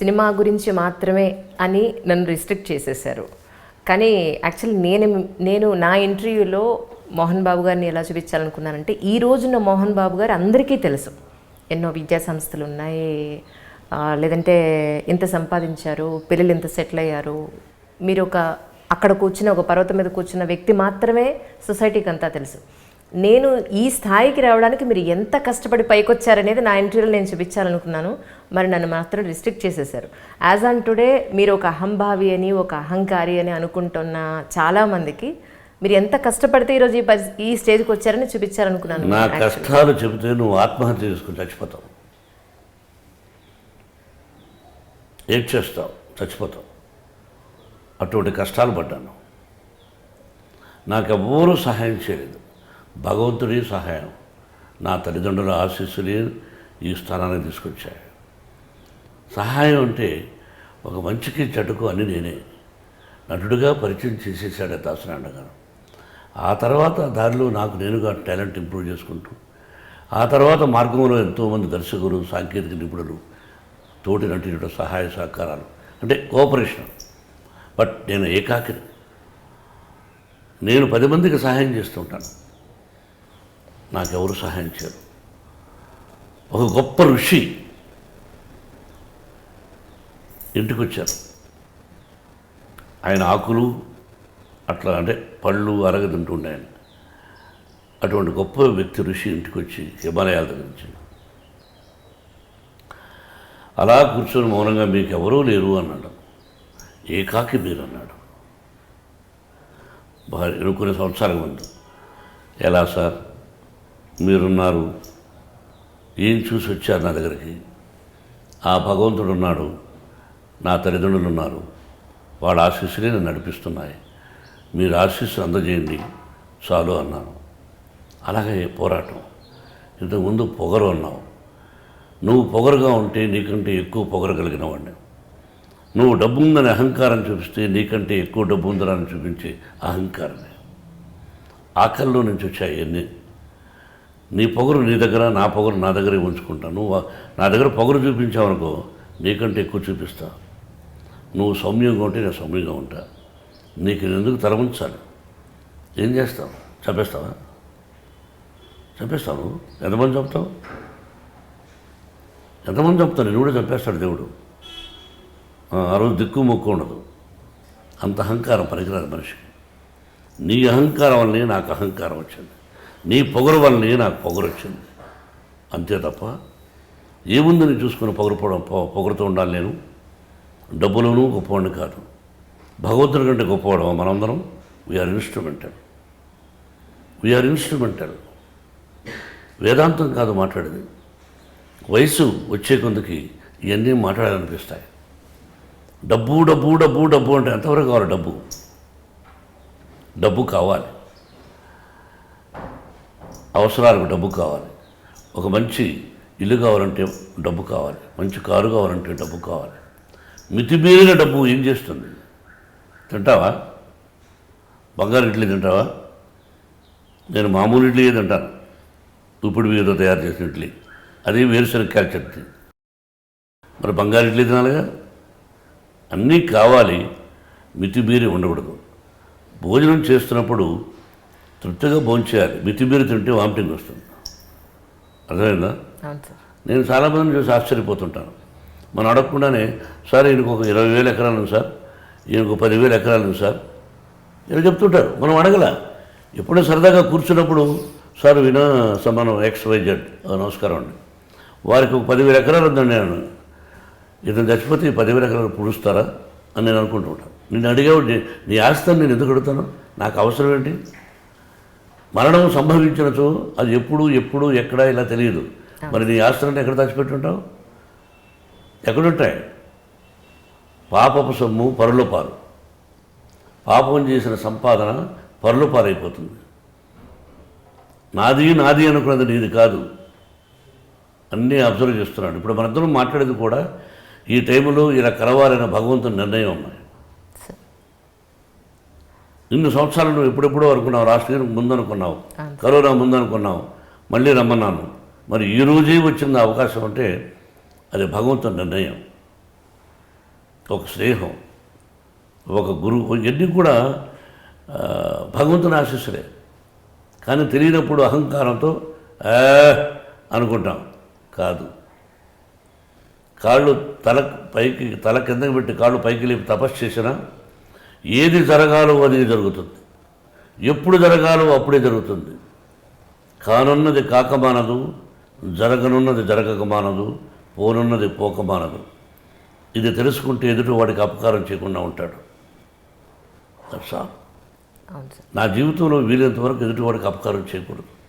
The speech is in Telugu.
సినిమా గురించి మాత్రమే అని నన్ను రిస్ట్రిక్ట్ చేసేసారు కానీ యాక్చువల్లీ నేను నేను నా ఇంటర్వ్యూలో మోహన్ బాబు గారిని ఎలా చూపించాలనుకున్నానంటే ఈ రోజున మోహన్ బాబు గారు అందరికీ తెలుసు. ఎన్నో విద్యా సంస్థలు ఉన్నాయి లేదంటే ఇంత సంపాదించారు పిల్లలు ఇంత సెటిల్ అయ్యారు. మీరు ఒక అక్కడ కూర్చున్న ఒక పర్వతం మీద కూర్చున్న వ్యక్తి మాత్రమే సొసైటీకి అంతా తెలుసు. నేను ఈ స్థాయికి రావడానికి మీరు ఎంత కష్టపడి పైకొచ్చారనేది నా ఇంటర్వ్యూలో నేను చూపించాలనుకున్నాను. మరి నన్ను మాత్రం రిస్ట్రిక్ట్ చేసేసారు యాజ్ ఆన్ టుడే మీరు ఒక అహంభావి అని ఒక అహంకారి అని అనుకుంటున్న చాలామందికి మీరు ఎంత కష్టపడితే ఈరోజు ఈ పరి- ఈ స్టేజ్కి వచ్చారని చూపించాలనుకున్నాను నా కష్టాలు చెబితే నువ్వు ఆత్మహత్య చేసుకుని చచ్చిపోతావు. ఏం చేస్తావు? చచ్చిపోతావు. అటువంటి కష్టాలు పడ్డాను. నాకెవ్వరూ సహాయం చేయలేదు. భగవంతుడి సహాయం. నా తల్లిదండ్రుల ఆశీస్సులే ఈ స్థానానికి తీసుకొచ్చాయి. సహాయం అంటే ఒక మంచికి చెడుకు అని నేనే. నటుడిగా పరిచయం చేసేసాడు దాసనారాయణ గారు. ఆ తర్వాత దారిలో నాకు నేనుగా టాలెంట్ ఇంప్రూవ్ చేసుకుంటూ ఆ తర్వాత మార్గంలో ఎంతోమంది దర్శకులు సాంకేతిక నిపుణులు తోటి నటుడు సహాయ సహకారాలు అంటే కోఆపరేషన్. బట్ నేను ఏకాకిని. నేను పది మందికి సహాయం చేస్తుంటాను నాకెవరు సహాయం చేయరు. ఒక గొప్ప ఋషి ఇంటికి వచ్చారు ఆయన ఆకులు అట్లా అంటే పళ్ళు అరగదింటుండే ఆయన. అటువంటి గొప్ప వ్యక్తి ఋషి ఇంటికి వచ్చి హిమాలయాల దగ్గర నుంచి అలా కూర్చొని మౌనంగా మీకు ఎవరూ లేరు అన్నాడు. ఏకాకి మీరు అన్నాడు. బాగా ఎన్నుకునే సంవత్సరం ముందు. ఎలా సార్? మీరున్నారు. ఏం చూసి వచ్చారు నా దగ్గరికి? ఆ భగవంతుడు ఉన్నాడు. నా తల్లిదండ్రులు ఉన్నారు. వాళ్ళ ఆశీస్సులే నన్ను నడిపిస్తున్నాయి. మీరు ఆశీస్సు అందజేయండి. చాలు అన్నాను. అలాగే పోరాటం. ఇంతకుముందు పొగరు అన్నావు. నువ్వు పొగరుగా ఉంటే నీకంటే ఎక్కువ పొగరు కలిగిన వాడిని నువ్వు డబ్బు ఉందని అహంకారం చూపిస్తే నీకంటే ఎక్కువ డబ్బు ఉందని చూపించే అహంకారమే. ఆకల్లో నుంచి వచ్చాయి అన్నీ. నీ పొగరు నీ దగ్గర నా పొగరు నా దగ్గరే ఉంచుకుంటా. నువ్వు నా దగ్గర పొగరు చూపించావనుకో నీకంటే ఎక్కువ చూపిస్తా. నువ్వు సౌమ్యంగా ఉంటే నేను సౌమ్యంగా ఉంటా. నీకు నేను ఎందుకు ఉంచాలి ఏం చేస్తావు? చంపేస్తావా? చంపేస్తావు ఎంతమంది చంపుతావు? ఎంతమంది చంపుతావు? నేను కూడా చంపేస్తాడు దేవుడు. ఆ రోజు దిక్కు మొక్కు ఉండదు. అంత అహంకారం పనికిరాదు మనిషికి. నీ అహంకారం వల్లనే నాకు అహంకారం వచ్చింది. నీ పొగరు వల్లనే నాకు పొగరు వచ్చింది. అంతే తప్ప ఏముందని చూసుకుని పొగరుపోవడం పొగరుతూ ఉండాలి నేను? డబ్బులోనూ గొప్పవాడిని కాదు. భగవంతుడి కంటే గొప్పవాడు మనందరం? వీఆర్ ఇన్స్ట్రుమెంటల్ వీఆర్ ఇన్స్ట్రుమెంటల్ వేదాంతం కాదు మాట్లాడేది. వయసు వచ్చే కొందుకి ఇవన్నీ మాట్లాడాలనిపిస్తాయి. డబ్బు డబ్బు డబ్బు డబ్బు అంటే ఎంతవరకు కావాలి డబ్బు? డబ్బు కావాలి. అవసరాలకు డబ్బు కావాలి. ఒక మంచి ఇల్లు కావాలంటే డబ్బు కావాలి. మంచి కారు కావాలంటే డబ్బు కావాలి. మితిమీరిన డబ్బు ఏం చేస్తుంది? తింటావా? బంగారు ఇడ్లీ తింటావా? నేను మామూలు ఇడ్లీ తింటాను. ఇప్పుడు మీరు తయారు చేసిన ఇడ్లీ. అది వేరుశనగకాయ చట్నీ. మరి బంగారు ఇడ్లీ తినాలిగా? అన్నీ కావాలి. మితిమీరి ఉండకూడదు. భోజనం చేస్తున్నప్పుడు తృప్తిగా భోంచేయాలి మితిమీరి తింటే వామిటింగ్ వస్తుంది. అర్థమైందా? నేను చాలామందిని చూసి ఆశ్చర్యపోతుంటాను. మనం అడగకుండానే సార్ ఈయనకు ఒక ఇరవై వేల ఎకరాలు సార్. ఈయనకు పదివేల ఎకరాలు సార్. ఇలా చెప్తుంటారు. మనం అడగల. ఎప్పుడో సరదాగా కూర్చున్నప్పుడు సార్ వినా సమానం ఎక్స్ వై జెడ్ నమస్కారం అండి. వారికి ఒక పదివేల ఎకరాలు ఉందండి నేను. ఇతను చచ్చిపోతే పదివేల ఎకరాలు పుడుస్తారా? అని నేను అనుకుంటూ ఉంటాను. నేను అడిగేవాడు నీ ఆస్తిని నేను ఎందుకు అడుగుతాను? నాకు అవసరం ఏంటి? మరణం సంభవించినచో అది ఎప్పుడు ఎప్పుడు ఎక్కడ ఇలా తెలియదు. మరి నీ ఆస్తులను ఎక్కడ దాచిపెట్టుంటావు? ఎక్కడుంటాయి? పాపపు సొమ్ము పరుల పాలు. పాపం చేసిన సంపాదన పరుల పాలైపోతుంది. నాది నాది అనుకున్నది నీది కాదు. అన్నీ అబ్జర్వ్ చేస్తున్నాడు. ఇప్పుడు మనందరం మాట్లాడేది కూడా ఈ టైంలో ఇలా కలవాలన్న భగవంతుని నిర్ణయం అమ్మాయి. ఇన్ని సంవత్సరాలు నువ్వు ఎప్పుడెప్పుడో అనుకున్నావు రాష్ట్రం ముందనుకున్నావు కరోనా ముందనుకున్నావు మళ్ళీ రమ్మన్నాను. మరి ఈ రోజే వచ్చింది అవకాశం అంటే అది భగవంతుని నిర్ణయం. ఒక స్నేహం ఒక గురువు ఇవన్నీ కూడా భగవంతుని ఆశీస్సులే. కానీ తెలియనప్పుడు అహంకారంతో అనుకుంటాం. కాదు. కాళ్ళు తల పైకి తల కిందకి పెట్టి కాళ్ళు పైకి లేపి తపస్సు చేసినా ఏది జరగాలో అది జరుగుతుంది. ఎప్పుడు జరగాలో అప్పుడే జరుగుతుంది. కానున్నది కాకమానదు జరగనున్నది జరగకమానదు పోనున్నది పోకమానదు ఇది తెలుసుకుంటే ఎదుటి వాడికి అపకారం చేయకుండా ఉంటాడు. సార్. నా జీవితంలో వీలైనంత వరకు ఎదుటి వాడికి అపకారం చేయకూడదు.